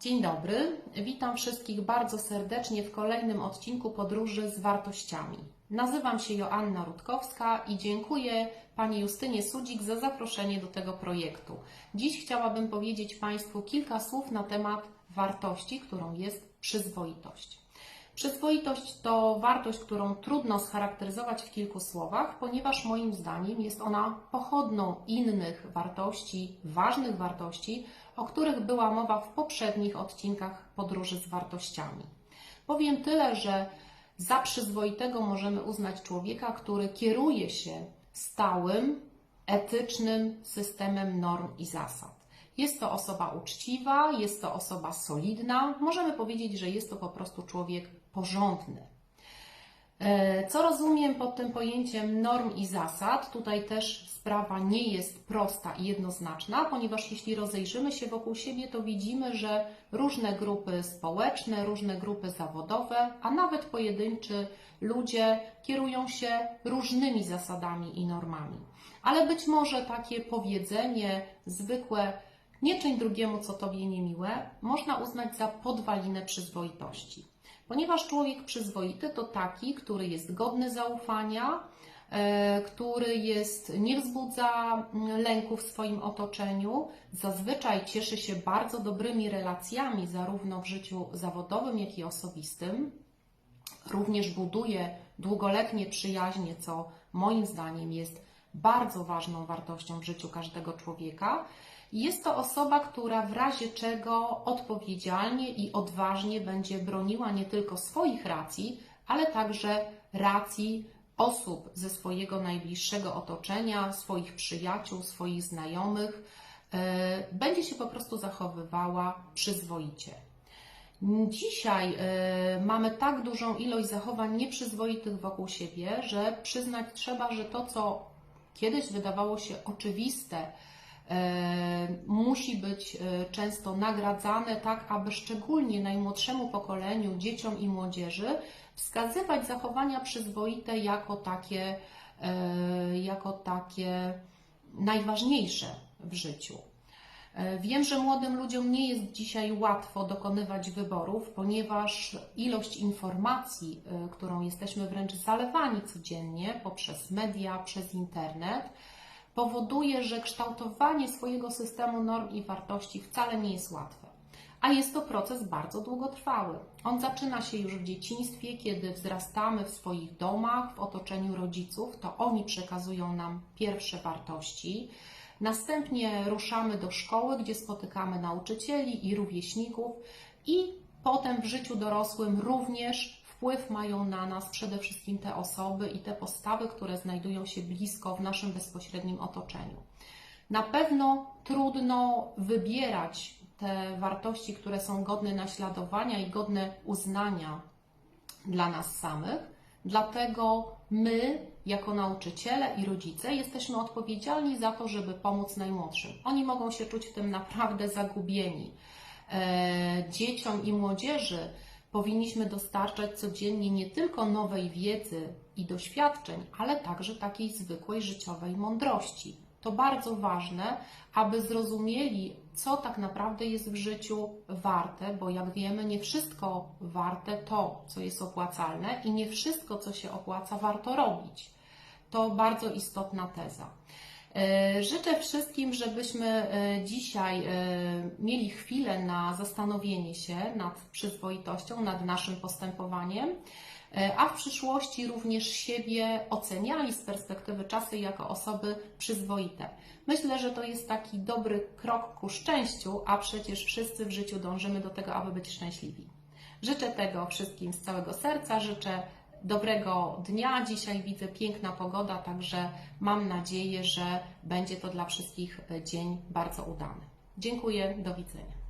Dzień dobry, witam wszystkich bardzo serdecznie w kolejnym odcinku Podróży z Wartościami. Nazywam się Joanna Rutkowska i dziękuję Pani Justynie Sudzik za zaproszenie do tego projektu. Dziś chciałabym powiedzieć Państwu kilka słów na temat wartości, którą jest przyzwoitość. Przyzwoitość to wartość, którą trudno scharakteryzować w kilku słowach, ponieważ moim zdaniem jest ona pochodną innych wartości, ważnych wartości, o których była mowa w poprzednich odcinkach podróży z wartościami. Powiem tyle, że za przyzwoitego możemy uznać człowieka, który kieruje się stałym, etycznym systemem norm i zasad. Jest to osoba uczciwa, jest to osoba solidna, możemy powiedzieć, że jest to po prostu człowiek porządny. E, Co rozumiem pod tym pojęciem norm i zasad? Tutaj też sprawa nie jest prosta i jednoznaczna, ponieważ jeśli rozejrzymy się wokół siebie, to widzimy, że różne grupy społeczne, różne grupy zawodowe, a nawet pojedynczy ludzie kierują się różnymi zasadami i normami. Ale być może takie powiedzenie zwykłe, nie czyń drugiemu, co tobie niemiłe, można uznać za podwalinę przyzwoitości. Ponieważ człowiek przyzwoity to taki, który jest godny zaufania, e, który jest, nie wzbudza mm, lęku w swoim otoczeniu, zazwyczaj cieszy się bardzo dobrymi relacjami, zarówno w życiu zawodowym, jak i osobistym. Również buduje długoletnie przyjaźnie, co moim zdaniem jest bardzo ważną wartością w życiu każdego człowieka. Jest to osoba, która w razie czego odpowiedzialnie i odważnie będzie broniła nie tylko swoich racji, ale także racji osób ze swojego najbliższego otoczenia, swoich przyjaciół, swoich znajomych. E, Będzie się po prostu zachowywała przyzwoicie. Dzisiaj e, mamy tak dużą ilość zachowań nieprzyzwoitych wokół siebie, że przyznać trzeba, że to, co kiedyś wydawało się oczywiste, e, musi być e, często nagradzane, tak aby szczególnie najmłodszemu pokoleniu, dzieciom i młodzieży, wskazywać zachowania przyzwoite jako takie, e, jako takie najważniejsze w życiu. E, Wiem, że młodym ludziom nie jest dzisiaj łatwo dokonywać wyborów, ponieważ ilość informacji, e, którą jesteśmy wręcz zalewani codziennie poprzez media, przez internet, powoduje, że kształtowanie swojego systemu norm i wartości wcale nie jest łatwe. A jest to proces bardzo długotrwały. On zaczyna się już w dzieciństwie, kiedy wzrastamy w swoich domach, w otoczeniu rodziców, to oni przekazują nam pierwsze wartości. Następnie ruszamy do szkoły, gdzie spotykamy nauczycieli i rówieśników, i potem w życiu dorosłym również wpływ mają na nas przede wszystkim te osoby i te postawy, które znajdują się blisko w naszym bezpośrednim otoczeniu. Na pewno trudno wybierać te wartości, które są godne naśladowania i godne uznania dla nas samych. Dlatego my, jako nauczyciele i rodzice, jesteśmy odpowiedzialni za to, żeby pomóc najmłodszym. Oni mogą się czuć w tym naprawdę zagubieni. E, Dzieciom i młodzieży powinniśmy dostarczać codziennie nie tylko nowej wiedzy i doświadczeń, ale także takiej zwykłej życiowej mądrości. To bardzo ważne, aby zrozumieli, co tak naprawdę jest w życiu warte, bo jak wiemy, nie wszystko warte to, co jest opłacalne i nie wszystko, co się opłaca, warto robić. To bardzo istotna teza. E, Życzę wszystkim, żebyśmy e, dzisiaj e, mieli chwilę na zastanowienie się nad przyzwoitością, nad naszym postępowaniem, a w przyszłości również siebie oceniali z perspektywy czasu jako osoby przyzwoite. Myślę, że to jest taki dobry krok ku szczęściu, a przecież wszyscy w życiu dążymy do tego, aby być szczęśliwi. Życzę tego wszystkim z całego serca, życzę dobrego dnia. Dzisiaj widzę piękna pogoda, także mam nadzieję, że będzie to dla wszystkich dzień bardzo udany. Dziękuję, do widzenia.